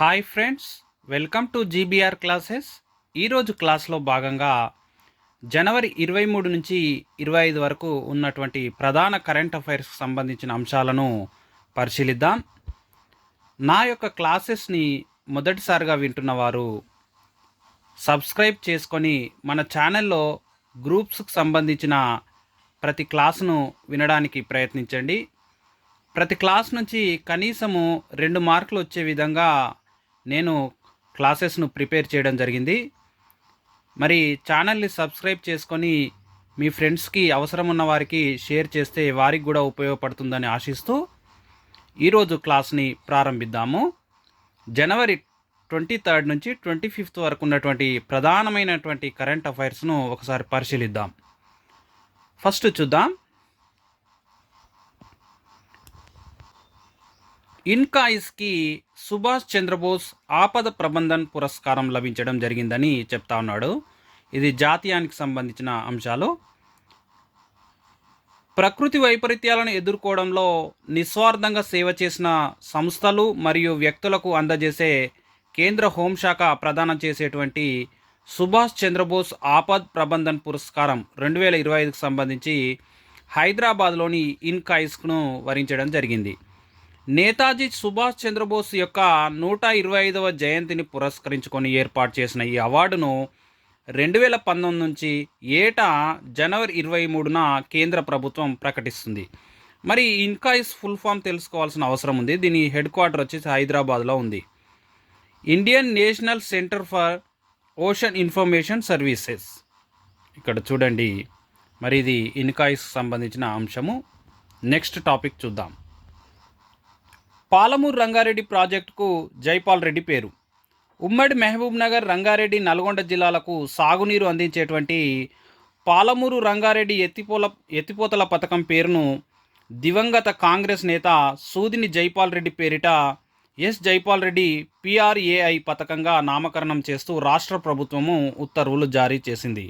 Hi friends welcome to GBR classes. ఈరోజు క్లాస్లో భాగంగా జనవరి ఇరవై మూడు నుంచి ఇరవై ఐదు వరకు ఉన్నటువంటి ప్రధాన కరెంట్ అఫైర్స్కి సంబంధించిన అంశాలను పరిశీలిద్దాం. నా యొక్క క్లాసెస్ని మొదటిసారిగా వింటున్న వారు సబ్స్క్రైబ్ చేసుకొని మన ఛానల్లో గ్రూప్స్కి సంబంధించిన ప్రతి క్లాసును వినడానికి ప్రయత్నించండి. ప్రతి క్లాస్ నుంచి కనీసము రెండు మార్కులు వచ్చే విధంగా నేను క్లాసెస్ను ప్రిపేర్ చేయడం జరిగింది. మరి ఛానల్ని సబ్స్క్రైబ్ చేసుకొని మీ ఫ్రెండ్స్కి అవసరం ఉన్న వారికి షేర్ చేస్తే వారికి కూడా ఉపయోగపడుతుందని ఆశిస్తూ ఈరోజు క్లాస్ని ప్రారంభిద్దాము. జనవరి ట్వంటీ థర్డ్ నుంచి ట్వంటీ ఫిఫ్త్ వరకు ఉన్నటువంటి ప్రధానమైనటువంటి కరెంట్ అఫైర్స్ను ఒకసారి పరిశీలిద్దాం. ఫస్ట్ చూద్దాం. ఇన్కాయిస్కి సుభాష్ చంద్రబోస్ ఆపద ప్రబంధన్ పురస్కారం లభించడం జరిగిందని చెప్తా ఉన్నాడు. ఇది జాతీయానికి సంబంధించిన అంశాలు. ప్రకృతి వైపరీత్యాలను ఎదుర్కోవడంలో నిస్వార్థంగా సేవ చేసిన సంస్థలు మరియు వ్యక్తులకు అందజేసే కేంద్ర హోంశాఖ ప్రదానం చేసేటువంటి సుభాష్ చంద్రబోస్ ఆపద్ ప్రబంధన్ పురస్కారం రెండు వేల ఇరవై ఐదుకు సంబంధించి హైదరాబాద్లోని ఇన్కాయిస్ను వరించడం జరిగింది. నేతాజీ సుభాష్ చంద్రబోస్ యొక్క నూట ఇరవై ఐదవ జయంతిని పురస్కరించుకొని ఏర్పాటు చేసిన ఈ అవార్డును రెండు వేల పంతొమ్మిది నుంచి ఏటా జనవరి ఇరవై మూడున కేంద్ర ప్రభుత్వం ప్రకటిస్తుంది. మరి ఇన్కాయిస్ ఫుల్ ఫామ్ తెలుసుకోవాల్సిన అవసరం ఉంది. దీని హెడ్ క్వార్టర్ వచ్చేసి హైదరాబాద్లో ఉంది. Indian National Centre for Ocean Information Services. ఇక్కడ చూడండి. మరి ఇది ఇన్కాయిస్ సంబంధించిన అంశము. నెక్స్ట్ టాపిక్ చూద్దాం. పాలమూరు రంగారెడ్డి ప్రాజెక్టుకు జైపాల్ రెడ్డి పేరు. ఉమ్మడి మహబూబ్ నగర్ రంగారెడ్డి నల్గొండ జిల్లాలకు సాగునీరు అందించేటువంటి పాలమూరు రంగారెడ్డి ఎత్తిపోల ఎత్తిపోతల పథకం పేరును దివంగత కాంగ్రెస్ నేత సూదిని జైపాల్ రెడ్డి పేరిట ఎస్ జైపాల్ రెడ్డి పిఆర్ఏఐ పథకంగా నామకరణం చేస్తూ రాష్ట్ర ప్రభుత్వము ఉత్తర్వులు జారీ చేసింది.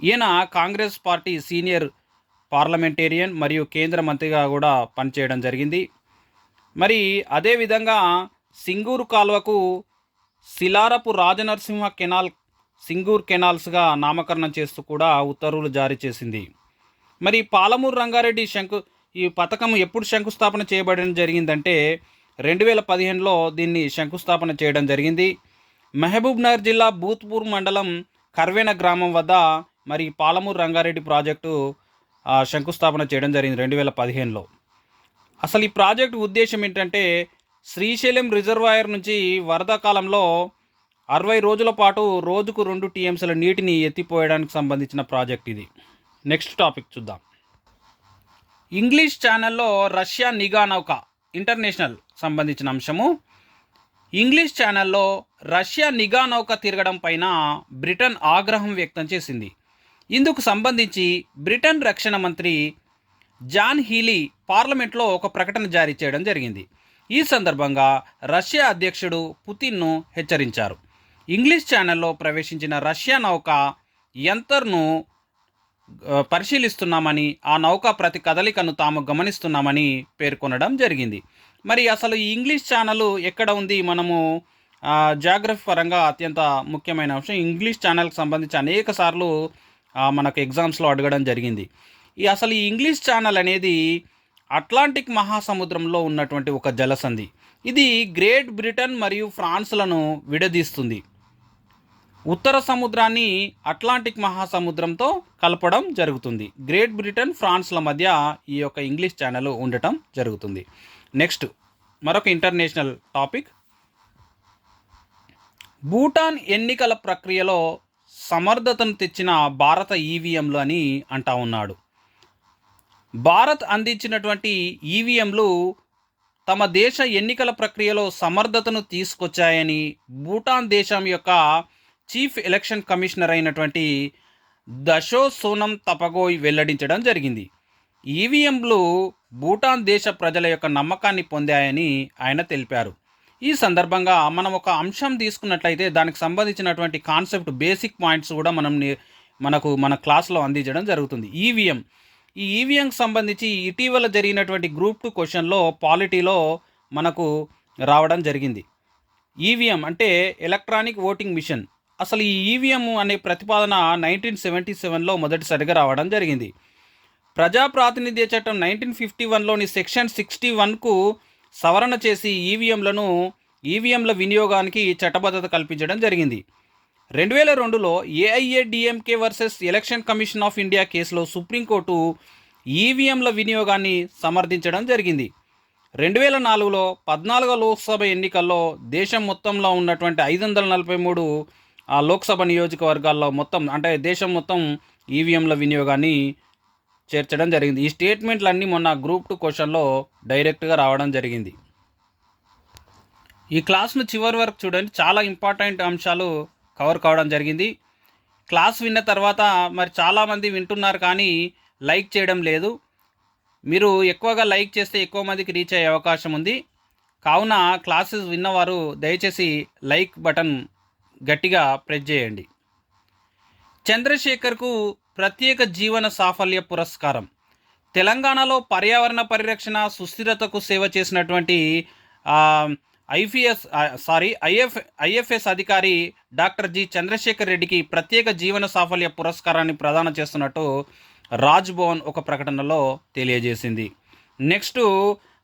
ఈయన కాంగ్రెస్ పార్టీ సీనియర్ పార్లమెంటేరియన్ మరియు కేంద్ర మంత్రిగా కూడా పనిచేయడం జరిగింది. మరి అదేవిధంగా సింగూరు కాల్వకు శిలారపు రాజనరసింహ కెనాల్ సింగూర్ కెనాల్స్గా నామకరణం చేస్తూ కూడా ఉత్తర్వులు జారీ చేసింది. మరి పాలమూరు రంగారెడ్డి శంకు ఈ పథకం ఎప్పుడు శంకుస్థాపన చేయబడడం జరిగిందంటే రెండు వేల పదిహేనులో దీన్ని శంకుస్థాపన చేయడం జరిగింది. మహబూబ్నగర్ జిల్లా బూత్పూర్ మండలం కర్వేన గ్రామం వద్ద మరి పాలమూరు రంగారెడ్డి ప్రాజెక్టు శంకుస్థాపన చేయడం జరిగింది రెండు వేల పదిహేనులో. అసలు ఈ ప్రాజెక్టు ఉద్దేశం ఏంటంటే శ్రీశైలం రిజర్వాయర్ నుంచి వరద కాలంలో అరవై రోజుల పాటు రోజుకు రెండు టీఎంసీల నీటిని ఎత్తిపోయడానికి సంబంధించిన ప్రాజెక్ట్ ఇది. నెక్స్ట్ టాపిక్ చూద్దాం. ఇంగ్లీష్ ఛానల్లో రష్యా నిఘా నౌక ఇంటర్నేషనల్ సంబంధించిన అంశము. ఇంగ్లీష్ ఛానల్లో రష్యా నిఘా నౌక తిరగడం పైన బ్రిటన్ ఆగ్రహం వ్యక్తం చేసింది. ఇందుకు సంబంధించి బ్రిటన్ రక్షణ మంత్రి జాన్ హీలీ పార్లమెంట్లో ఒక ప్రకటన జారీ చేయడం జరిగింది. ఈ సందర్భంగా రష్యా అధ్యక్షుడు పుతిన్ను హెచ్చరించారు. ఇంగ్లీష్ ఛానల్లో ప్రవేశించిన రష్యా నౌక యంతర్ను పరిశీలిస్తున్నామని ఆ నౌక ప్రతి కదలికను తాము గమనిస్తున్నామని పేర్కొనడం జరిగింది. మరి అసలు ఈ ఇంగ్లీష్ ఛానల్ ఎక్కడ ఉంది? మనము జాగ్రఫీ పరంగా అత్యంత ముఖ్యమైన అంశం. ఇంగ్లీష్ ఛానల్కి సంబంధించి అనేక సార్లు మనకు ఎగ్జామ్స్లో అడగడం జరిగింది. ఈ అసలు ఈ ఇంగ్లీష్ ఛానల్ అనేది అట్లాంటిక్ మహాసముద్రంలో ఉన్నటువంటి ఒక జలసంధి. ఇది గ్రేట్ బ్రిటన్ మరియు ఫ్రాన్స్లను విడదీస్తుంది. ఉత్తర సముద్రాన్ని అట్లాంటిక్ మహాసముద్రంతో కలపడం జరుగుతుంది. గ్రేట్ బ్రిటన్ ఫ్రాన్స్ల మధ్య ఈ యొక్క ఇంగ్లీష్ ఛానల్ ఉండటం జరుగుతుంది. నెక్స్ట్ మరొక ఇంటర్నేషనల్ టాపిక్. భూటాన్ ఎన్నికల ప్రక్రియలో సమర్థతను తెచ్చిన భారత ఈవీఎంలు అని అంటా ఉన్నాడు. భారత్ అందించినటువంటి ఈవీఎంలు తమ దేశ ఎన్నికల ప్రక్రియలో సమర్థతను తీసుకొచ్చాయని భూటాన్ దేశం యొక్క చీఫ్ ఎలక్షన్ కమిషనర్ అయినటువంటి దశో సోనం తపగోయ్ వెల్లడించడం జరిగింది. ఈవీఎంలు భూటాన్ దేశ ప్రజల యొక్క నమ్మకాన్ని పొందాయని ఆయన తెలిపారు. ఈ సందర్భంగా మనం ఒక అంశం తీసుకున్నట్లయితే దానికి సంబంధించినటువంటి కాన్సెప్ట్ బేసిక్ పాయింట్స్ కూడా మనం మనకు మన క్లాస్లో అందించడం జరుగుతుంది. ఈవీఎం ఈ ఈవీఎంకి సంబంధించి ఇటీవల జరిగినటువంటి గ్రూప్ టూ క్వశ్చన్లో పాలిటీలో మనకు రావడం జరిగింది. ఈవీఎం అంటే ఎలక్ట్రానిక్ ఓటింగ్ మిషన్. అసలు ఈ ఈవీఎం అనే ప్రతిపాదన నైన్టీన్ సెవెంటీ సెవెన్లో మొదటిసారిగా రావడం జరిగింది. ప్రజా ప్రాతినిధ్య చట్టం నైన్టీన్ ఫిఫ్టీ వన్లోని సెక్షన్ సిక్స్టీ వన్కు సవరణ చేసి ఈవీఎంలను ఈవీఎంల వినియోగానికి చట్టబద్ధత కల్పించడం జరిగింది. రెండు వేల రెండులో AIADMK versus election commission of India కేసులో సుప్రీంకోర్టు ఈవీఎంల వినియోగాన్ని సమర్థించడం జరిగింది. రెండు వేల నాలుగులో పద్నాలుగో లోక్సభ ఎన్నికల్లో దేశం మొత్తంలో ఉన్నటువంటి ఐదు వందల నలభై మూడు ఆ లోక్సభ నియోజకవర్గాల్లో మొత్తం అంటే దేశం మొత్తం ఈవీఎంల వినియోగాన్ని చేర్చడం జరిగింది. ఈ స్టేట్మెంట్లన్నీ మొన్న గ్రూప్ టూ క్వశ్చన్లో డైరెక్ట్గా రావడం జరిగింది. ఈ క్లాస్ను చివరి వరకు చూడండి. చాలా ఇంపార్టెంట్ అంశాలు కవర్ కావడం జరిగింది. క్లాస్ విన్న తర్వాత మరి చాలామంది వింటున్నారు కానీ లైక్ చేయడం లేదు. మీరు ఎక్కువగా లైక్ చేస్తే ఎక్కువ మందికి రీచ్ అయ్యే అవకాశం ఉంది. కావున క్లాసెస్ విన్నవారు దయచేసి లైక్ బటన్ గట్టిగా ప్రెస్ చేయండి. చంద్రశేఖర్కు ప్రత్యేక జీవన సాఫల్య పురస్కారం. తెలంగాణలో పర్యావరణ పరిరక్షణ సుస్థిరతకు సేవ చేసినటువంటి ఐఫీఎస్ సారీ ఐఎఫ్ ఐఎఫ్ఎస్ అధికారి డాక్టర్ జి చంద్రశేఖర్ రెడ్డికి ప్రత్యేక జీవన సాఫల్య పురస్కారాన్ని ప్రదానం చేస్తున్నట్టు రాజ్ భవన్ ఒక ప్రకటనలో తెలియజేసింది. నెక్స్ట్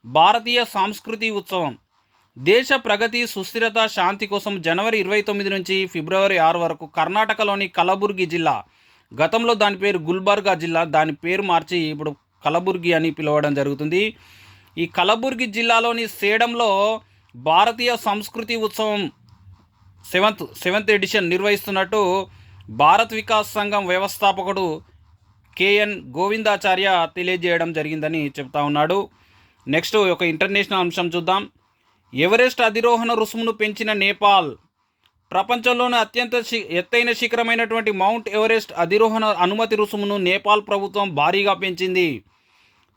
భారతీయ సాంస్కృతి ఉత్సవం. దేశ ప్రగతి సుస్థిరత శాంతి కోసం జనవరి ఇరవై తొమ్మిది నుంచి ఫిబ్రవరి ఆరు వరకు కర్ణాటకలోని కలబుర్గి జిల్లా గతంలో దాని పేరు గుల్బర్గా జిల్లా దాని పేరు మార్చి ఇప్పుడు కలబుర్గి అని పిలవడం జరుగుతుంది. ఈ కలబుర్గి జిల్లాలోని సేడంలో భారతీయ సంస్కృతి ఉత్సవం సెవెంత్ సెవెంత్ ఎడిషన్ నిర్వహిస్తున్నట్టు భారత్ వికాస్ సంఘం వ్యవస్థాపకుడు కేఎన్ గోవిందాచార్య తెలియజేయడం జరిగిందని చెప్తా ఉన్నాడు. నెక్స్ట్ ఒక ఇంటర్నేషనల్ అంశం చూద్దాం. ఎవరెస్ట్ అధిరోహణ రుసుమును పెంచిన నేపాల్ ప్రపంచంలోనే అత్యంత శి ఎత్తైన శిఖరమైనటువంటి మౌంట్ ఎవరెస్ట్ అధిరోహణ అనుమతి రుసుమును నేపాల్ ప్రభుత్వం భారీగా పెంచింది.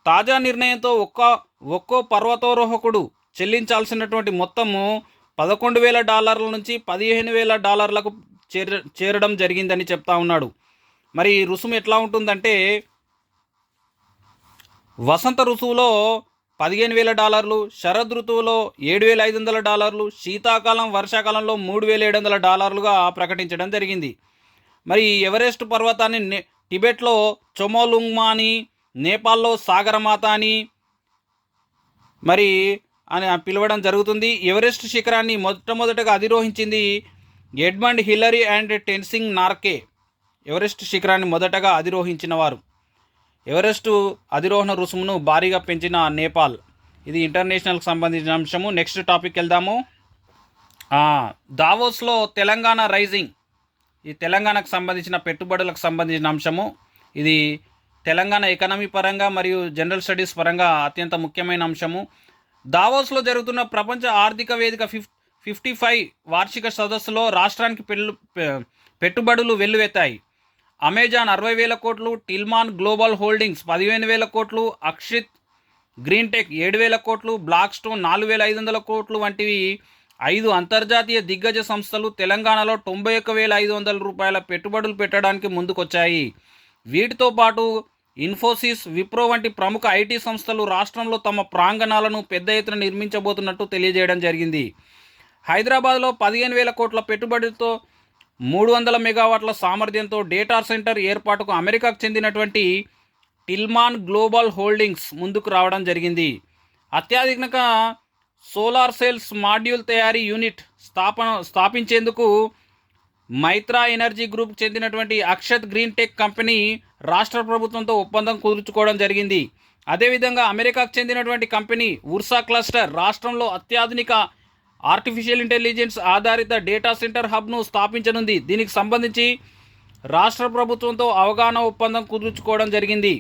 తాజా నిర్ణయంతో ఒక్క ఒక్కో పర్వతారోహకుడు చెల్లించాల్సినటువంటి మొత్తము పదకొండు వేల డాలర్ల నుంచి పదిహేను వేల డాలర్లకు చేర చేరడం జరిగిందని చెప్తా ఉన్నాడు. మరి ఈ రుసుము ఎట్లా ఉంటుందంటే వసంత ఋతువులో పదిహేను వేల డాలర్లు శరద్ ఋతువులో ఏడు వేల ఐదు వందల డాలర్లు శీతాకాలం వర్షాకాలంలో మూడు వేల ఏడు వందల డాలర్లుగా ప్రకటించడం జరిగింది. మరి ఎవరెస్ట్ పర్వతాన్ని నే టిబెట్లో చొమోలుంగ్మా అని నేపాల్లో సాగరమాత అని మరి అని పిలవడం జరుగుతుంది. ఎవరెస్ట్ శిఖరాన్ని మొట్టమొదటగా అధిరోహించింది Edmund Hillary and Tenzing Norgay. Everest శిఖరాన్ని మొదటగా అధిరోహించిన వారు. ఎవరెస్టు అధిరోహణ రుసుమును భారీగా పెంచిన నేపాల్. ఇది ఇంటర్నేషనల్కి సంబంధించిన అంశము. నెక్స్ట్ టాపిక్ వెళ్దాము. దావోస్లో తెలంగాణ రైజింగ్. ఈ తెలంగాణకు సంబంధించిన పెట్టుబడులకు సంబంధించిన అంశము. ఇది తెలంగాణ ఎకనమీ పరంగా మరియు జనరల్ స్టడీస్ పరంగా అత్యంత ముఖ్యమైన అంశము. దావోస్లో జరుగుతున్న ప్రపంచ ఆర్థిక వేదిక ఫిఫ్ ఫిఫ్టీ ఫైవ్ వార్షిక సదస్సులో రాష్ట్రానికి పెళ్ళు పె- పెట్టుబడులు వెల్లువెత్తాయి. అమెజాన్ అరవై వేల కోట్లు టిల్మాన్ గ్లోబల్ హోల్డింగ్స్ పదిహేను వేల కోట్లు అక్షిత్ గ్రీన్ టెక్ ఏడు వేల కోట్లు బ్లాక్ స్టోన్ నాలుగు వేల ఐదు వందల కోట్లు వంటివి ఐదు అంతర్జాతీయ దిగ్గజ సంస్థలు తెలంగాణలో తొంభై ఒక్క వేల ఐదు వందల రూపాయల పెట్టుబడులు పెట్టడానికి ముందుకొచ్చాయి. వీటితో పాటు ఇన్ఫోసిస్ విప్రో వంటి ప్రముఖ ఐటీ సంస్థలు రాష్ట్రంలో తమ ప్రాంగణాలను పెద్ద ఎత్తున నిర్మించబోతున్నట్టు తెలియజేయడం జరిగింది. హైదరాబాద్లో పదిహేను వేల కోట్ల పెట్టుబడితో మూడు వందల మెగావాట్ల సామర్థ్యంతో డేటా సెంటర్ ఏర్పాటుకు అమెరికాకు చెందినటువంటి టిల్మాన్ గ్లోబల్ హోల్డింగ్స్ ముందుకు రావడం జరిగింది. అత్యాధునిక సోలార్ సెల్స్ మాడ్యూల్ తయారీ యూనిట్ స్థాపన స్థాపించేందుకు మైత్రా ఎనర్జీ గ్రూప్ చెందినటువంటి అక్షత్ గ్రీన్ టెక్ కంపెనీ రాష్ట్ర ప్రభుత్వంతో ఒప్పందం కుదుర్చుకోవడం జరిగింది. అదేవిధంగా అమెరికాకు చెందినటువంటి కంపెనీ ఉర్సా క్లస్టర్ రాష్ట్రంలో అత్యాధునిక ఆర్టిఫిషియల్ ఇంటెలిజెన్స్ ఆధారిత డేటా సెంటర్ హబ్ను స్థాపించనుంది. దీనికి సంబంధించి రాష్ట్ర ప్రభుత్వంతో అవగాహన ఒప్పందం కుదుర్చుకోవడం జరిగింది.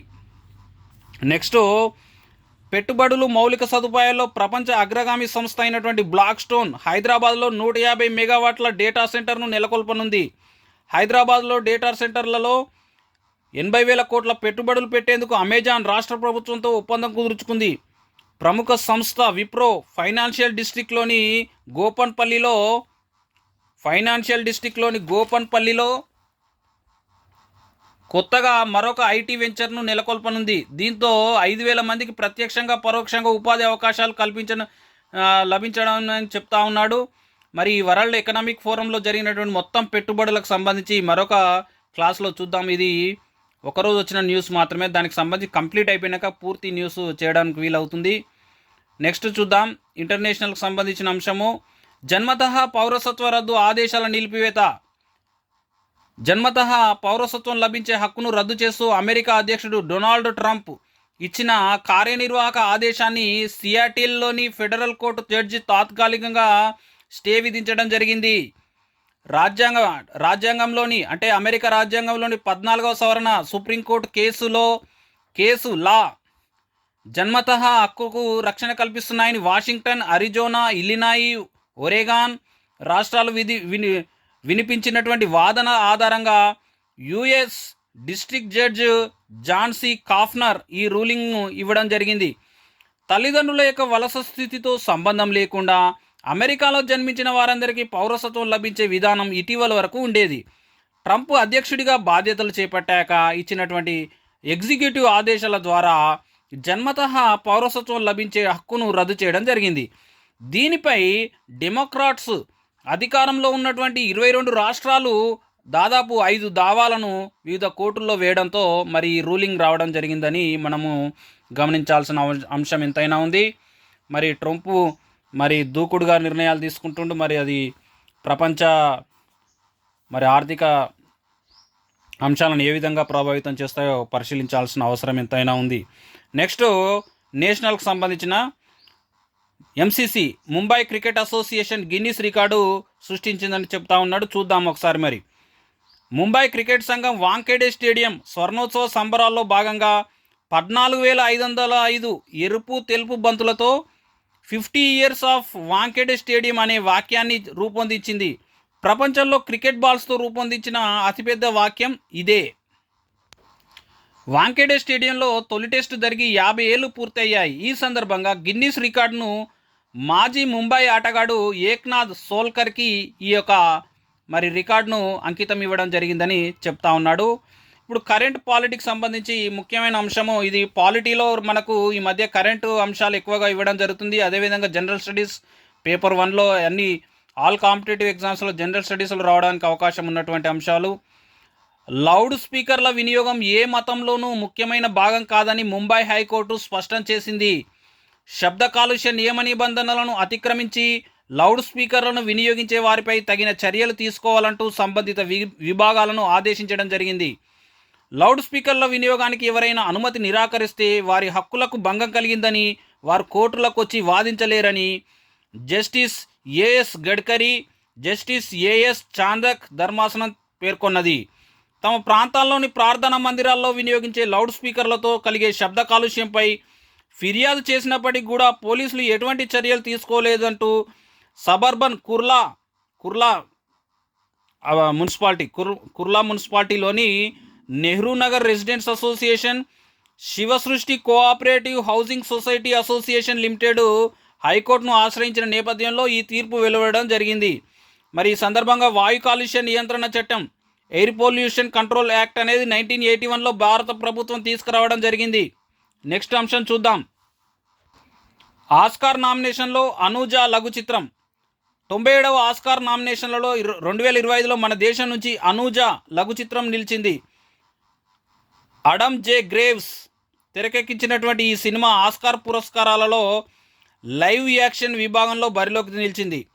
నెక్స్ట్ పెట్టుబడులు మౌలిక సదుపాయాల్లో ప్రపంచ అగ్రగామి సంస్థ అయినటువంటి బ్లాక్ స్టోన్ హైదరాబాద్లో నూట యాభై మెగావాట్ల డేటా సెంటర్ను నెలకొల్పనుంది. హైదరాబాద్లో డేటా సెంటర్లలో ఎనభై వేల కోట్ల పెట్టుబడులు పెట్టేందుకు అమెజాన్ రాష్ట్ర ప్రభుత్వంతో ఒప్పందం కుదుర్చుకుంది. ప్రముఖ సంస్థ విప్రో ఫైనాన్షియల్ డిస్టిక్లోని గోపన్పల్లిలో ఫైనాన్షియల్ డిస్టిక్లోని గోపన్పల్లిలో కొత్తగా మరొక ఐటీ వెంచర్ను నెలకొల్పనుంది. దీంతో ఐదు వేల మందికి ప్రత్యక్షంగా పరోక్షంగా ఉపాధి అవకాశాలు కల్పించడం లభించడం అని చెప్తా ఉన్నాడు. మరి ఈ వరల్డ్ ఎకనామిక్ ఫోరంలో జరిగినటువంటి మొత్తం పెట్టుబడులకు సంబంధించి మరొక క్లాస్లో చూద్దాం. ఇది ఒకరోజు వచ్చిన న్యూస్ మాత్రమే. దానికి సంబంధించి కంప్లీట్ అయిపోయినాక పూర్తి న్యూస్ చేయడానికి వీలవుతుంది. నెక్స్ట్ చూద్దాం. ఇంటర్నేషనల్కి సంబంధించిన అంశము. జన్మత పౌరసత్వ రద్దు ఆదేశాల నిలిపివేత. జన్మతః పౌరసత్వం లభించే హక్కును రద్దు చేస్తూ అమెరికా అధ్యక్షుడు డొనాల్డ్ ట్రంప్ ఇచ్చిన కార్యనిర్వాహక ఆదేశాన్ని సియాటిల్లోని ఫెడరల్ కోర్టు జడ్జి తాత్కాలికంగా స్టే విధించడం జరిగింది. రాజ్యాంగ రాజ్యాంగంలోని అంటే అమెరికా రాజ్యాంగంలోని పద్నాలుగవ సవరణ సుప్రీంకోర్టు కేసులో కేసు లా జన్మతః హక్కుకు రక్షణ కల్పిస్తున్నాయని వాషింగ్టన్ అరిజోనా ఇల్లినాయి ఒరేగాన్ రాష్ట్రాలు విధి విని వినిపించినటువంటి వాదన ఆధారంగా US district judge John C Coughenour ఈ రూలింగ్ను ఇవ్వడం జరిగింది. తల్లిదండ్రుల యొక్క వలస స్థితితో సంబంధం లేకుండా అమెరికాలో జన్మించిన వారందరికీ పౌరసత్వం లభించే విధానం ఇటీవల వరకు ఉండేది. ట్రంప్ అధ్యక్షుడిగా బాధ్యతలు చేపట్టాక ఇచ్చినటువంటి ఎగ్జిక్యూటివ్ ఆదేశాల ద్వారా జన్మతః పౌరసత్వం లభించే హక్కును రద్దు చేయడం జరిగింది. దీనిపై డెమోక్రాట్స్ అధికారంలో ఉన్నటువంటి ఇరవై రెండు రాష్ట్రాలు దాదాపు ఐదు దావాలను వివిధ కోర్టుల్లో వేయడంతో మరి రూలింగ్ రావడం జరిగిందని మనము గమనించాల్సిన అంశం ఎంతైనా ఉంది. మరి ట్రంప్ మరి దూకుడుగా నిర్ణయాలు తీసుకుంటుండు. మరి అది ప్రపంచ మరి ఆర్థిక అంశాలను ఏ విధంగా ప్రభావితం చేస్తాయో పరిశీలించాల్సిన అవసరం ఎంతైనా ఉంది. నెక్స్ట్ నేషనల్కి సంబంధించిన MCC Mumbai cricket association Guinness record సృష్టించిందని చెప్తా ఉన్నాడు. చూద్దాం ఒకసారి మరి. ముంబై క్రికెట్ సంఘం వాంకేడే స్టేడియం స్వర్ణోత్సవ సంబరాల్లో భాగంగా పద్నాలుగు వేల ఐదు వందల ఐదు ఎరుపు తెలుపు బంతులతో fifty years of Wankhede stadium అనే వాక్యాన్ని రూపొందించింది. ప్రపంచంలో క్రికెట్ బాల్స్తో రూపొందించిన అతిపెద్ద వాక్యం ఇదే. వాంకేడే స్టేడియంలో తొలి టెస్టు జరిగి యాభై ఏళ్ళు పూర్తయ్యాయి. ఈ సందర్భంగా గిన్నీస్ రికార్డును మాజీ ముంబై ఆటగాడు ఏక్నాథ్ సోల్కర్కి ఈ యొక్క మరి రికార్డును అంకితం ఇవ్వడం జరిగిందని చెప్తా ఉన్నాడు. ఇప్పుడు కరెంట్ పాలిటిక్స్ సంబంధించి ముఖ్యమైన అంశము ఇది పాలిటీలో మనకు ఈ మధ్య కరెంటు అంశాలు ఎక్కువగా ఇవ్వడం జరుగుతుంది. అదేవిధంగా జనరల్ స్టడీస్ పేపర్ వన్లో అన్ని ఆల్ కాంపిటేటివ్ ఎగ్జామ్స్లో జనరల్ స్టడీస్లో రావడానికి అవకాశం ఉన్నటువంటి అంశాలు. లౌడ్ స్పీకర్ల వినియోగం ఏ మతంలోనూ ముఖ్యమైన భాగం కాదని ముంబై హైకోర్టు స్పష్టం చేసింది. శబ్ద కాలుష్య నియమ నిబంధనలను అతిక్రమించి లౌడ్ స్పీకర్లను వినియోగించే వారిపై తగిన చర్యలు తీసుకోవాలంటూ సంబంధిత వి విభాగాలను ఆదేశించడం జరిగింది. లౌడ్ స్పీకర్ల వినియోగానికి ఎవరైనా అనుమతి నిరాకరిస్తే వారి హక్కులకు భంగం కలిగిందని వారు కోర్టులకు వచ్చి వాదించలేరని justice AS Gadkari justice AS Chandak ధర్మాసనం పేర్కొన్నది. తమ ప్రాంతాల్లోని ప్రార్థనా మందిరాల్లో వినియోగించే లౌడ్ స్పీకర్లతో కలిగే శబ్ద కాలుష్యంపై ఫిర్యాదు చేసినప్పటికీ కూడా పోలీసులు ఎటువంటి చర్యలు తీసుకోలేదంటూ సబర్బన్ కుర్లా కుర్లా మున్సిపాలిటీ కుర్ Kurla మున్సిపాలిటీలోని Nehru Nagar residents association Shivsrishti cooperative housing society association limited హైకోర్టును ఆశ్రయించిన నేపథ్యంలో ఈ తీర్పు వెలువడడం జరిగింది. మరి ఈ సందర్భంగా వాయు కాలుష్య నియంత్రణ చట్టం ఎయిర్ పొల్యూషన్ కంట్రోల్ యాక్ట్ అనేది నైన్టీన్ ఎయిటీ వన్లో భారత ప్రభుత్వం తీసుకురావడం జరిగింది. నెక్స్ట్ అంశం చూద్దాం. ఆస్కార్ నామినేషన్లో అనూజ లఘు చిత్రం. తొంభై ఏడవ ఆస్కార్ నామినేషన్లలో రెండు వేల ఇరవై ఐదులో మన దేశం నుంచి అనూజ లఘు చిత్రం నిలిచింది. అడమ్ జే గ్రేవ్స్ తెరకెక్కించినటువంటి ఈ సినిమా ఆస్కార్ పురస్కారాలలో లైవ్ యాక్షన్ విభాగంలో బరిలోకి నిలిచింది.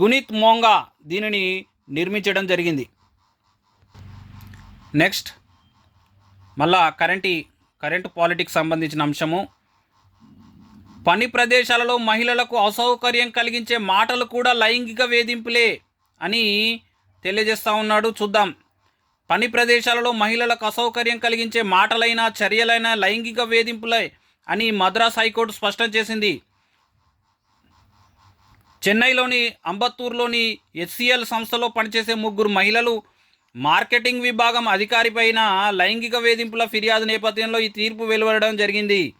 గునిత్ మోంగా దీనిని నిర్మించడం జరిగింది. నెక్స్ట్ మళ్ళా కరెంటు కరెంటు పాలిటిక్స్ సంబంధించిన అంశము. పని ప్రదేశాలలో మహిళలకు అసౌకర్యం కలిగించే మాటలు కూడా లైంగిక వేధింపులే అని తెలియజేస్తా ఉన్నాడు. చూద్దాం. పని ప్రదేశాలలో మహిళలకు అసౌకర్యం కలిగించే మాటలైనా చర్యలైనా లైంగిక వేధింపులే అని మద్రాస్ హైకోర్టు స్పష్టం చేసింది. చెన్నైలోని అంబత్తూరులోని హెచ్సిఎల్ సంస్థలో పనిచేసే ముగ్గురు మహిళలు మార్కెటింగ్ విభాగం అధికారిపైన లైంగిక వేధింపుల ఫిర్యాదు నేపథ్యంలో ఈ తీర్పు వెలువడడం జరిగింది.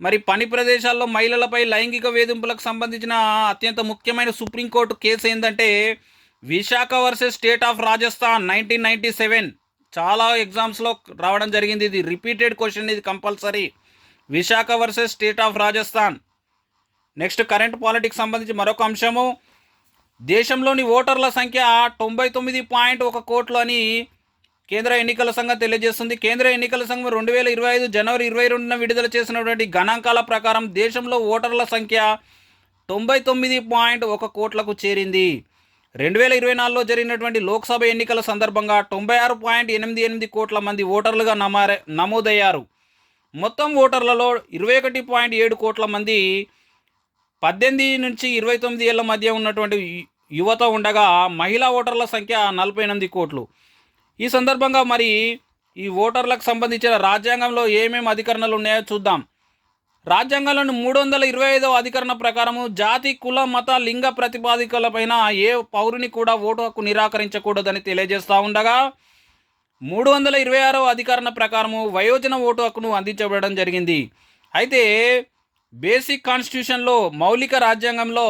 మరి పని ప్రదేశాల్లో మహిళలపై లైంగిక వేధింపులకు సంబంధించిన అత్యంత ముఖ్యమైన సుప్రీంకోర్టు కేసు ఏంటంటే Vishaka versus state of Rajasthan nineteen ninety seven చాలా ఎగ్జామ్స్లో రావడం జరిగింది. ఇది రిపీటెడ్ క్వశ్చన్ ఇది compulsory. Vishaka versus state of Rajasthan. Next current politics సంబంధించి మరొక అంశము. దేశంలోని ఓటర్ల సంఖ్య తొంభై తొమ్మిది పాయింట్ ఒక కోట్లు అని కేంద్ర ఎన్నికల సంఘం తెలియజేస్తుంది. కేంద్ర ఎన్నికల సంఘం రెండు వేల ఇరవై ఐదు జనవరి ఇరవై రెండున విడుదల చేసినటువంటి గణాంకాల ప్రకారం దేశంలో ఓటర్ల సంఖ్య తొంభై తొమ్మిది పాయింట్ ఒక కోట్లకు చేరింది. రెండు వేల ఇరవై నాలుగులో జరిగినటువంటి లోక్సభ ఎన్నికల సందర్భంగా తొంభై ఆరు పాయింట్ ఎనిమిది ఎనిమిది కోట్ల మంది ఓటర్లుగా నమారే నమోదయ్యారు. మొత్తం ఓటర్లలో ఇరవై ఒకటి పాయింట్ ఏడు కోట్ల మంది పద్దెనిమిది నుంచి ఇరవై తొమ్మిది ఏళ్ళ మధ్య ఉన్నటువంటి యువత ఉండగా మహిళా ఓటర్ల సంఖ్య నలభై ఎనిమిది కోట్లు. ఈ సందర్భంగా మరి ఈ ఓటర్లకు సంబంధించిన రాజ్యాంగంలో ఏమేమి అధికరణలు ఉన్నాయో చూద్దాం. రాజ్యాంగంలోని మూడు వందల ఇరవై ఐదవ అధికరణ ప్రకారము జాతి కుల మత లింగ ప్రతిపాదికలపైన ఏ పౌరుని కూడా ఓటు హక్కు నిరాకరించకూడదని తెలియజేస్తూ ఉండగా మూడు వందల ఇరవై ఆరవ అధికరణ ప్రకారము వయోజన ఓటు హక్కును అందించబడడం జరిగింది. అయితే బేసిక్ కాన్స్టిట్యూషన్లో మౌలిక రాజ్యాంగంలో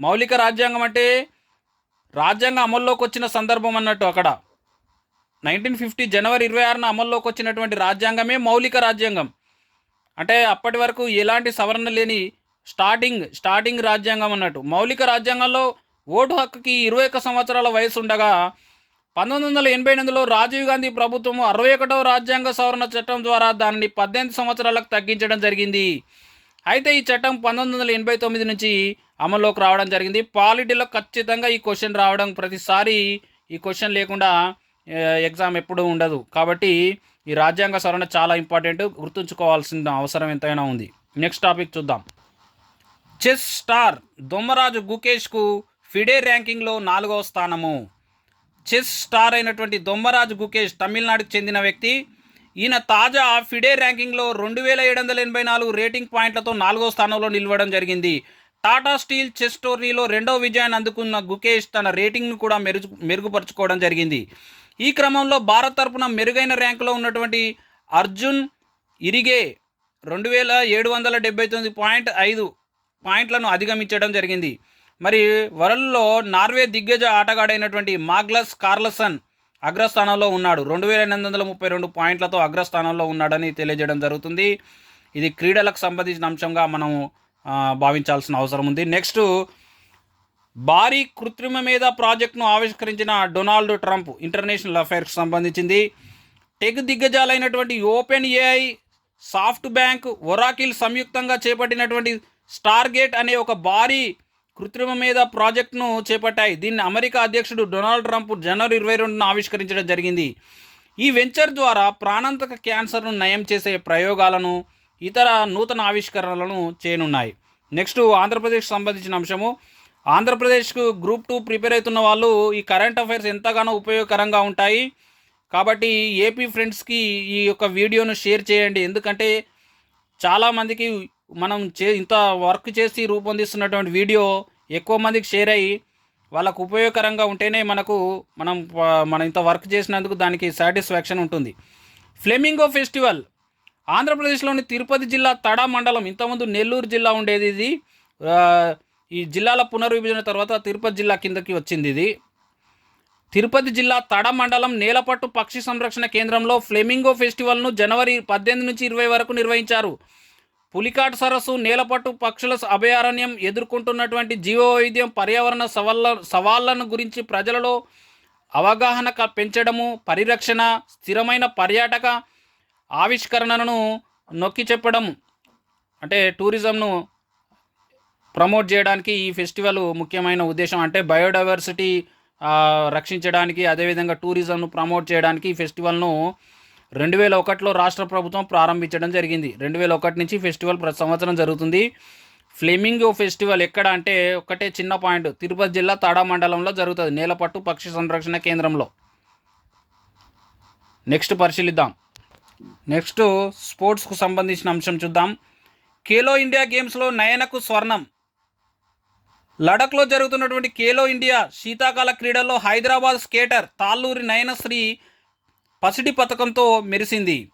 మౌలిక రాజ్యాంగం అంటే రాజ్యాంగం అమల్లోకి వచ్చిన సందర్భం అన్నట్టు అక్కడ. నైన్టీన్ ఫిఫ్టీ జనవరి ఇరవై ఆరున అమల్లోకి వచ్చినటువంటి రాజ్యాంగమే మౌలిక రాజ్యాంగం. అంటే అప్పటి వరకు ఎలాంటి సవరణ లేని స్టార్టింగ్ స్టార్టింగ్ రాజ్యాంగం అన్నట్టు. మౌలిక రాజ్యాంగంలో ఓటు హక్కుకి ఇరవై ఒక్క సంవత్సరాల వయసు ఉండగా పంతొమ్మిది వందల ఎనభై ఎనిమిదిలో రాజీవ్ గాంధీ ప్రభుత్వం అరవై ఒకటవ రాజ్యాంగ సవరణ చట్టం ద్వారా దానిని పద్దెనిమిది సంవత్సరాలకు తగ్గించడం జరిగింది. అయితే ఈ చట్టం పంతొమ్మిది వందల ఎనభై తొమ్మిది నుంచి అమల్లోకి రావడం జరిగింది. పాలిటీలో ఖచ్చితంగా ఈ క్వశ్చన్ రావడం ప్రతిసారి ఈ క్వశ్చన్ లేకుండా ఎగ్జామ్ ఎప్పుడూ ఉండదు. కాబట్టి ఈ రాజ్యాంగ సవరణ చాలా ఇంపార్టెంట్. గుర్తుంచుకోవాల్సిన అవసరం ఎంతైనా ఉంది. నెక్స్ట్ టాపిక్ చూద్దాం. చెస్ స్టార్ దొమ్మరాజు గుకేష్కు ఫిడే ర్యాంకింగ్లో నాలుగవ స్థానము. చెస్ స్టార్ అయినటువంటి దొమ్మరాజు గుకేష్ తమిళనాడుకు చెందిన వ్యక్తి. ఈయన తాజా ఫిడే ర్యాంకింగ్లో రెండు వేల ఏడు వందల ఎనభై నాలుగు రేటింగ్ పాయింట్లతో నాలుగో స్థానంలో నిలవడం జరిగింది. టాటా స్టీల్ చెస్ టోర్నీలో రెండవ విజయాన్ని అందుకున్న గుకేష్ తన రేటింగ్ను కూడా మెరుగు మెరుగుపరుచుకోవడం జరిగింది. ఈ క్రమంలో భారత్ తరపున మెరుగైన ర్యాంకులో ఉన్నటువంటి అర్జున్ ఇరిగే రెండు వేల ఏడు వందల డెబ్బై తొమ్మిది పాయింట్ ఐదు పాయింట్లను అధిగమించడం జరిగింది. మరి వరల్డ్లో నార్వే దిగ్గజ ఆటగాడైనటువంటి మాగ్లస్ కార్లసన్ అగ్రస్థానంలో ఉన్నాడు. రెండు వేల ఎనిమిది వందల ముప్పై రెండు పాయింట్లతో అగ్రస్థానంలో ఉన్నాడని తెలియజేయడం జరుగుతుంది. ఇది క్రీడలకు సంబంధించిన అంశంగా మనం భావించాల్సిన అవసరం ఉంది. నెక్స్ట్ భారీ కృత్రిమ మీద ప్రాజెక్టును ఆవిష్కరించిన డొనాల్డ్ ట్రంప్ ఇంటర్నేషనల్ అఫైర్స్కి సంబంధించింది. టెక్ దిగ్గజాలైనటువంటి open AI SoftBank Oracle సంయుక్తంగా చేపట్టినటువంటి స్టార్గేట్ అనే ఒక భారీ కృత్రిమ మీద ప్రాజెక్టును చేపట్టాయి. దీన్ని అమెరికా అధ్యక్షుడు డొనాల్డ్ ట్రంప్ జనవరి ఇరవై రెండున ఆవిష్కరించడం జరిగింది. ఈ వెంచర్ ద్వారా ప్రాణాంతక క్యాన్సర్ను నయం చేసే ప్రయోగాలను ఇతర నూతన ఆవిష్కరణలను చేయనున్నాయి. నెక్స్ట్ ఆంధ్రప్రదేశ్ సంబంధించిన అంశము. ఆంధ్రప్రదేశ్కు గ్రూప్ టూ ప్రిపేర్ అవుతున్న వాళ్ళు ఈ కరెంట్ అఫైర్స్ ఎంతగానో ఉపయోగకరంగా ఉంటాయి. కాబట్టి ఏపీ ఫ్రెండ్స్కి ఈ యొక్క వీడియోను షేర్ చేయండి. ఎందుకంటే చాలామందికి మనం చే ఇంత వర్క్ చేసి రూపొందిస్తున్నటువంటి వీడియో ఎక్కువ మందికి షేర్ అయ్యి వాళ్ళకు ఉపయోగకరంగా ఉంటేనే మనకు మనం మనం ఇంత వర్క్ చేసినందుకు దానికి సాటిస్ఫాక్షన్ ఉంటుంది. ఫ్లెమింగో ఫెస్టివల్ ఆంధ్రప్రదేశ్లోని తిరుపతి జిల్లా తడ మండలం ఇంతకుముందు నెల్లూరు జిల్లా ఉండేది ఇది. ఈ జిల్లాల పునర్విభజన తర్వాత తిరుపతి జిల్లా కిందకి వచ్చింది ఇది. తిరుపతి జిల్లా తడ మండలం నేలపట్టు పక్షి సంరక్షణ కేంద్రంలో ఫ్లెమింగో ఫెస్టివల్ను జనవరి పద్దెనిమిది నుంచి ఇరవై వరకు నిర్వహించారు. పులికాట్ సరస్సు నేలపట్టు పక్షుల అభయారణ్యం ఎదుర్కొంటున్నటువంటి జీవవైవిధ్యం పర్యావరణ సవాళ్ళ సవాళ్ళను గురించి ప్రజలలో అవగాహన పెంచడము పరిరక్షణ స్థిరమైన పర్యాటక ఆవిష్కరణను నొక్కి చెప్పడం అంటే టూరిజంను ప్రమోట్ చేయడానికి ఈ ఫెస్టివల్ ముఖ్యమైన ఉద్దేశం. అంటే బయోడైవర్సిటీ రక్షించడానికి అదేవిధంగా టూరిజంను ప్రమోట్ చేయడానికి ఈ ఫెస్టివల్ను రెండు వేల ఒకటిలో రాష్ట్ర ప్రభుత్వం ప్రారంభించడం జరిగింది. రెండు వేల ఒకటి నుంచి ఫెస్టివల్ ప్రతి సంవత్సరం జరుగుతుంది. ఫ్లెమింగో ఫెస్టివల్ ఎక్కడ అంటే ఒకటే చిన్న పాయింట్. తిరుపతి జిల్లా తాడా మండలంలో జరుగుతుంది. నేలపట్టు పక్షి సంరక్షణ కేంద్రంలో. నెక్స్ట్ పరిశీలిద్దాం. నెక్స్ట్ స్పోర్ట్స్కు సంబంధించిన అంశం చూద్దాం. ఖేలో ఇండియా గేమ్స్లో నయనకు స్వర్ణం. లడఖ్లో జరుగుతున్నటువంటి ఖేలో ఇండియా శీతాకాల క్రీడల్లో హైదరాబాద్ స్కేటర్ తాళ్ళూరి నయనశ్రీ పసిడి పథకంతో మెరిసింది.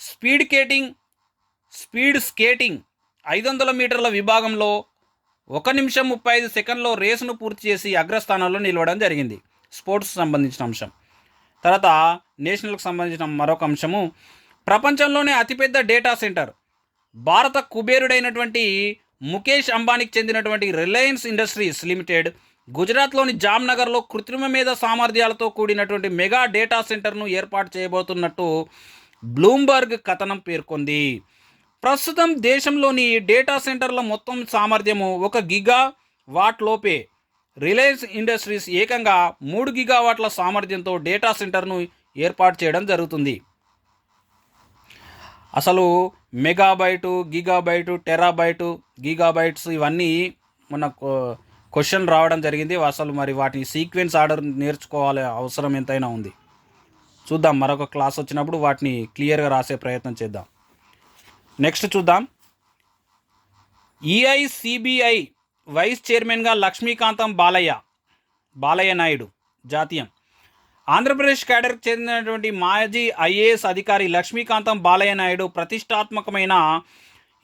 స్పీడ్ కేటింగ్ స్పీడ్ స్కేటింగ్ ఐదు వందల మీటర్ల విభాగంలో ఒక నిమిషం ముప్పై ఐదు సెకండ్లో రేసును పూర్తి చేసి అగ్రస్థానంలో నిలవడం జరిగింది. స్పోర్ట్స్ సంబంధించిన అంశం. తర్వాత నేషనల్కి సంబంధించిన మరొక అంశము. ప్రపంచంలోనే అతిపెద్ద డేటా సెంటర్. భారత కుబేరుడైనటువంటి ముఖేష్ అంబానీకి చెందినటువంటి రిలయన్స్ ఇండస్ట్రీస్ లిమిటెడ్ గుజరాత్లోని జామ్నగర్లో కృత్రిమ మీద సామర్థ్యాలతో కూడినటువంటి మెగా డేటా సెంటర్ను ఏర్పాటు చేయబోతున్నట్టు బ్లూంబర్గ్ కథనం పేర్కొంది. ప్రస్తుతం దేశంలోని డేటా సెంటర్ల మొత్తం సామర్థ్యము ఒక గిగా వాట్ లోపే. రిలయన్స్ ఇండస్ట్రీస్ ఏకంగా మూడు గిగావాట్ల సామర్థ్యంతో డేటా సెంటర్ను ఏర్పాటు చేయడం జరుగుతుంది. అసలు మెగాబైటు గిగాబైటు టెరాబైటు గిగాబైట్స్ ఇవన్నీ మన క్వశ్చన్ రావడం జరిగింది. అసలు మరి వాటి సీక్వెన్స్ ఆర్డర్ నేర్చుకోవాలి అవసరం ఎంతైనా ఉంది. చూద్దాం మరొక క్లాస్ వచ్చినప్పుడు వాటిని క్లియర్గా రాసే ప్రయత్నం చేద్దాం. నెక్స్ట్ చూద్దాం. ఈఐసిబిఐ వైస్ చైర్మన్గా లక్ష్మీకాంతం బాలయ్య బాలయ్య నాయుడు జాతీయం. ఆంధ్రప్రదేశ్ క్యాడర్కి చెందినటువంటి మాజీ ఐఏఎస్ అధికారి లక్ష్మీకాంతం బాలయ్య నాయుడు ప్రతిష్టాత్మకమైన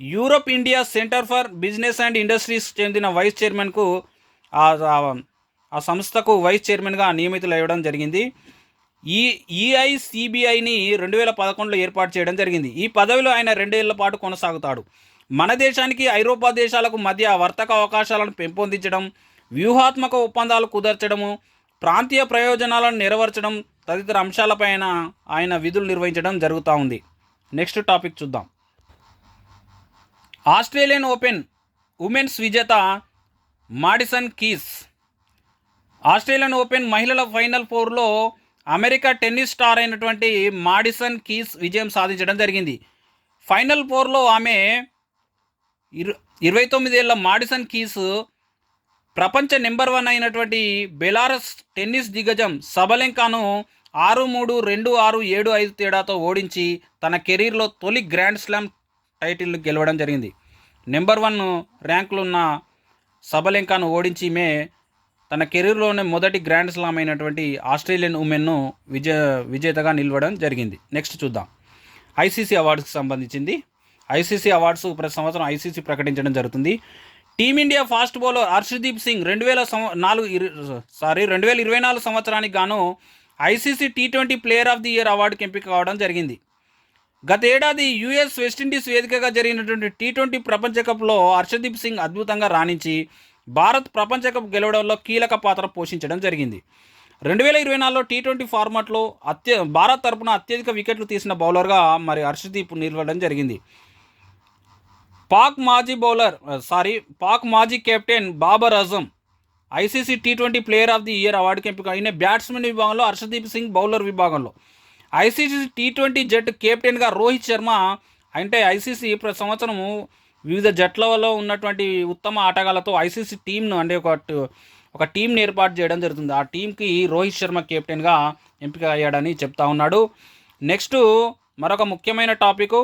Europe India centre for business and industries చెందిన వైస్ చైర్మన్కు ఆ ఆ సంస్థకు వైస్ చైర్మన్గా నియమితులు అవ్వడం జరిగింది. ఈ ఈఐసిబిఐని రెండు వేల పదకొండులో ఏర్పాటు చేయడం జరిగింది. ఈ పదవిలో ఆయన రెండేళ్ళ పాటు కొనసాగుతాడు. మన దేశానికి ఐరోపా దేశాలకు మధ్య వర్తక అవకాశాలను పెంపొందించడం వ్యూహాత్మక ఒప్పందాలు కుదర్చడము ప్రాంతీయ ప్రయోజనాలను నెరవేర్చడం తదితర అంశాలపైన ఆయన విధులు నిర్వహించడం జరుగుతూ ఉంది. నెక్స్ట్ టాపిక్ చూద్దాం. ఆస్ట్రేలియన్ ఓపెన్ ఉమెన్స్ విజేత మాడిసన్ కీస్. ఆస్ట్రేలియన్ ఓపెన్ మహిళల ఫైనల్ ఫోర్లో అమెరికా టెన్నిస్ స్టార్ అయినటువంటి మాడిసన్ కీస్ విజయం సాధించడం జరిగింది. ఫైనల్ ఫోర్లో ఆమె ఇరు ఇరవై తొమ్మిదేళ్ళ మాడిసన్ కీస్ ప్రపంచ నెంబర్ వన్ అయినటువంటి బెలారస్ టెన్నిస్ దిగ్గజం సబలెంకాను ఆరు మూడు రెండు ఆరు ఏడు ఐదు తేడాతో ఓడించి తన కెరీర్లో తొలి గ్రాండ్ స్లామ్ టైటిల్ గెలవడం జరిగింది. నెంబర్ వన్ ర్యాంకులు ఉన్న సబలెంకాను ఓడించి మే తన కెరీర్లోనే మొదటి గ్రాండ్ స్లామ్ అయినటువంటి ఆస్ట్రేలియన్ ఉమెన్ను విజయ విజేతగా నిలవడం జరిగింది. నెక్స్ట్ చూద్దాం. ఐసీసీ అవార్డ్స్కి సంబంధించింది. ఐసీసీ అవార్డ్స్ ప్రతి సంవత్సరం ఐసీసీ ప్రకటించడం జరుగుతుంది. Team India fast bowler Harshdeep Singh రెండు వేల నాలుగు ఇరు- సారీ రెండు వేల ఇరవై నాలుగు సంవత్సరానికి గాను ICC T twenty player of the year అవార్డుకి ఎంపిక కావడం జరిగింది. గత ఏడాది యుఎస్ వెస్టిండీస్ వేదికగా జరిగినటువంటి టీ ట్వంటీ ప్రపంచ కప్లో హర్షదీప్ సింగ్ అద్భుతంగా రాణించి భారత్ ప్రపంచ కప్ గెలవడంలో కీలక పాత్ర పోషించడం జరిగింది. రెండు వేల ఇరవై నాలుగులో టీ ట్వంటీ ఫార్మాట్లో అత్య భారత్ తరపున అత్యధిక వికెట్లు తీసిన బౌలర్గా మరి హర్షదీప్ నిలవడం జరిగింది. పాక్ మాజీ బౌలర్ సారీ పాక్ మాజీ captain Babar Azam ICC T twenty player of the year అవార్డుకి ఎంపిక అయిన బ్యాట్స్మెన్ విభాగంలో హర్షదీప్ సింగ్ బౌలర్ విభాగంలో. ఐసీసీ టీ ట్వంటీ జట్టు కెప్టెన్గా రోహిత్ శర్మ అంటే ఐసీసీ ప్రతి సంవత్సరము వివిధ జట్లలో ఉన్నటువంటి ఉత్తమ ఆటగాళ్ళతో ఐసీసీ టీంను అంటే ఒక ఒక టీంని ఏర్పాటు చేయడం జరుగుతుంది. ఆ టీంకి రోహిత్ శర్మ కెప్టెన్గా ఎంపిక అయ్యాడని చెప్తా ఉన్నాడు. నెక్స్ట్ మరొక ముఖ్యమైన టాపిక్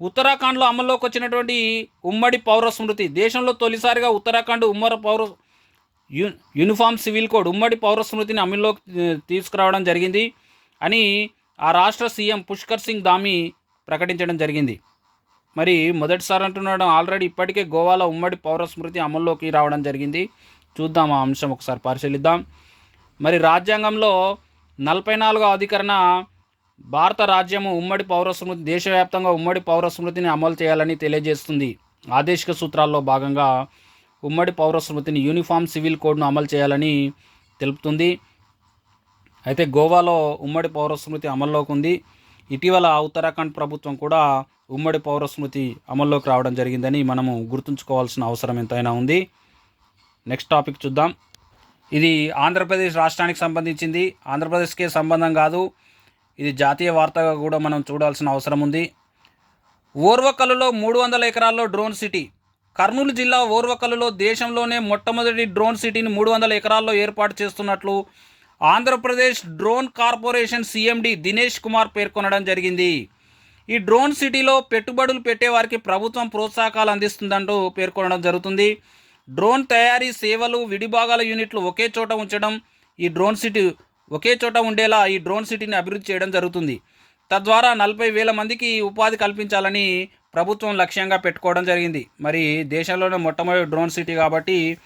ఉత్తరాఖండ్లో అమల్లోకి వచ్చినటువంటి ఉమ్మడి పౌర స్మృతి. దేశంలో తొలిసారిగా ఉత్తరాఖండ్ ఉమ్మడి పౌర యు యూనిఫామ్ సివిల్ కోడ్ ఉమ్మడి పౌర స్మృతిని అమల్లోకి తీసుకురావడం జరిగింది అని ఆ రాష్ట్ర సీఎం పుష్కర్ సింగ్ దామి ప్రకటించడం జరిగింది. మరి మొదటిసారి అంటున్నాడు ఆల్రెడీ ఇప్పటికే గోవాలో ఉమ్మడి పౌర స్మృతి అమల్లోకి రావడం జరిగింది. చూద్దాం ఆ అంశం ఒకసారి పరిశీలిద్దాం. మరి రాజ్యాంగంలో నలభై నాలుగో అధికరణ భారత రాజ్యము ఉమ్మడి పౌరస్మృతి దేశవ్యాప్తంగా ఉమ్మడి పౌరస్మృతిని అమలు చేయాలని తెలియజేస్తుంది. ఆదేశిక సూత్రాల్లో భాగంగా ఉమ్మడి పౌరస్మృతిని యూనిఫామ్ సివిల్ కోడ్ను అమలు చేయాలని తెలుపుతుంది. అయితే గోవాలో ఉమ్మడి పౌరస్మృతి అమల్లోకి ఉంది. ఇటీవల ఉత్తరాఖండ్ ప్రభుత్వం కూడా ఉమ్మడి పౌరస్మృతి అమల్లోకి రావడం జరిగిందని మనము గుర్తుంచుకోవాల్సిన అవసరం ఎంతైనా ఉంది. నెక్స్ట్ టాపిక్ చూద్దాం. ఇది ఆంధ్రప్రదేశ్ రాష్ట్రానికి సంబంధించింది. ఆంధ్రప్రదేశ్కే సంబంధం కాదు. ఇది జాతీయ వార్తగా కూడా మనం చూడాల్సిన అవసరం ఉంది. ఓర్వకల్లులో మూడు వందల ఎకరాల్లో డ్రోన్ సిటీ. కర్నూలు జిల్లా ఓర్వకల్లులో దేశంలోనే మొట్టమొదటి డ్రోన్ సిటీని మూడు వందల ఎకరాల్లో ఏర్పాటు చేస్తున్నట్లు Andhra Pradesh drone corporation CMD Dinesh Kumar పేర్కొనడం జరిగింది. ఈ డ్రోన్ సిటీలో పెట్టుబడులు పెట్టేవారికి ప్రభుత్వం ప్రోత్సాహకాలు అందిస్తుందంటూ పేర్కొనడం జరుగుతుంది. డ్రోన్ తయారీ సేవలు విడిభాగాల యూనిట్లు ఒకే చోట ఉంచడం ఈ డ్రోన్ సిటీ ఒకే చోట ఉండేలా ఈ డ్రోన్ సిటీని అభివృద్ధి చేయడం జరుగుతుంది. తద్వారా నలభై వేల మందికి ఉపాధి కల్పించాలని ప్రభుత్వం లక్ష్యంగా పెట్టుకోవడం జరిగింది. మరి దేశంలోనే మొట్టమొదటి డ్రోన్ సిటీ కాబట్టి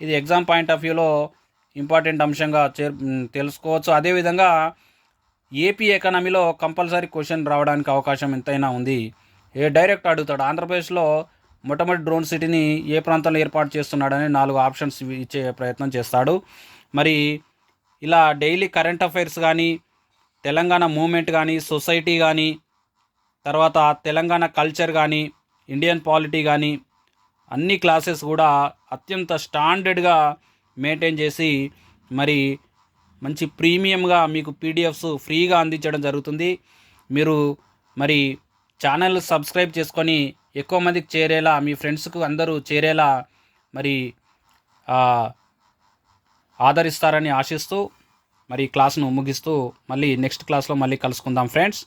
ఇది ఎగ్జామ్ పాయింట్ ఆఫ్ వ్యూలో ఇంపార్టెంట్ అంశంగా చేర్ తెలుసుకోవచ్చు. అదేవిధంగా ఏపీ ఎకానమీలో కంపల్సరీ క్వశ్చన్ రావడానికి అవకాశం ఎంతైనా ఉంది. ఏ డైరెక్ట్ అడుగుతాడు. ఆంధ్రప్రదేశ్లో మొట్టమొదటి డ్రోన్ సిటీని ఏ ప్రాంతంలో ఏర్పాటు చేస్తున్నాడని నాలుగు ఆప్షన్స్ ఇచ్చే ప్రయత్నం చేస్తాడు. మరి ఇలా డైలీ కరెంట్ అఫైర్స్ కానీ తెలంగాణ మూమెంట్ కానీ సొసైటీ కానీ తర్వాత తెలంగాణ కల్చర్ కానీ ఇండియన్ పాలిటీ కానీ అన్ని క్లాసెస్ కూడా అత్యంత స్టాండర్డ్గా మెయింటైన్ చేసి మరి మంచి ప్రీమియంగా మీకు పీడిఎఫ్స్ ఫ్రీగా అందించడం జరుగుతుంది. మీరు మరి ఛానల్ సబ్స్క్రైబ్ చేసుకొని ఎక్కువ మందికి చేరేలా మీ ఫ్రెండ్స్కు అందరూ చేరేలా మరి ఆదరిస్తారని ఆశిస్తూ మరి క్లాస్ను ముగిస్తూ మళ్ళీ నెక్స్ట్ క్లాస్లో మళ్ళీ కలుసుకుందాం ఫ్రెండ్స్.